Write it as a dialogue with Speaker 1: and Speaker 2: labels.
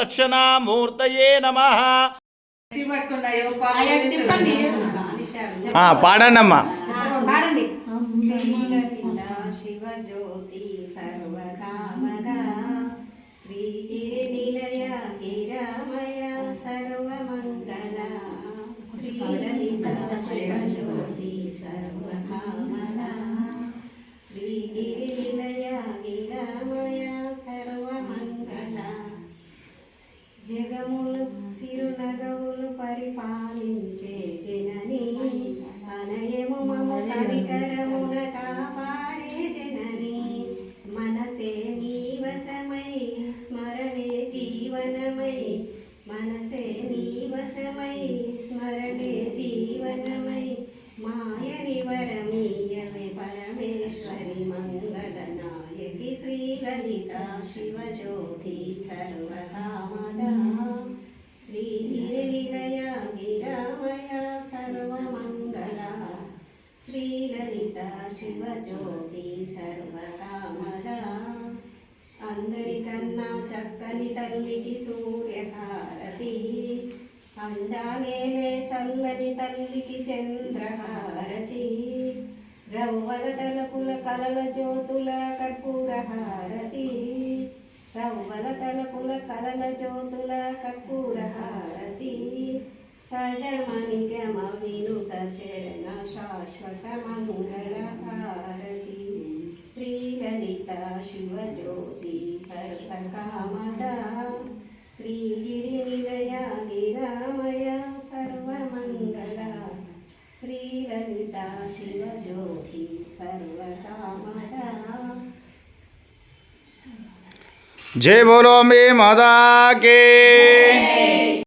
Speaker 1: దక్షిణామూర్తయే నమ. పాడండి. అమ్మా
Speaker 2: జగములు సిరునగవులు పరిపాలించే శ్రీలలిత శివజ్యోతి సర్వకామదా శ్రీగిరినిలయ గిరామయ సర్వమంగళ. శ్రీలలిత శివజ్యోతి సర్వకామదా అందరికన్నా చక్కని తల్లికి సూర్యహారతి. అందాలేలే చల్లని తల్లికి చంద్రహారతి రవ్వల కలల జ్యోతుల కర్పూరహారతి హారతి. కలల జ్యోతుల కర్పూరహారతి హారతి. గమ వినుత చరణ శాశ్వత మంగళహారతి శ్రీలలిత శివజ్యోతి సర్వకా శ్రీలలిత శివజ్యోతి సర్వకామదా
Speaker 1: జై బోలో మీ మాతా కే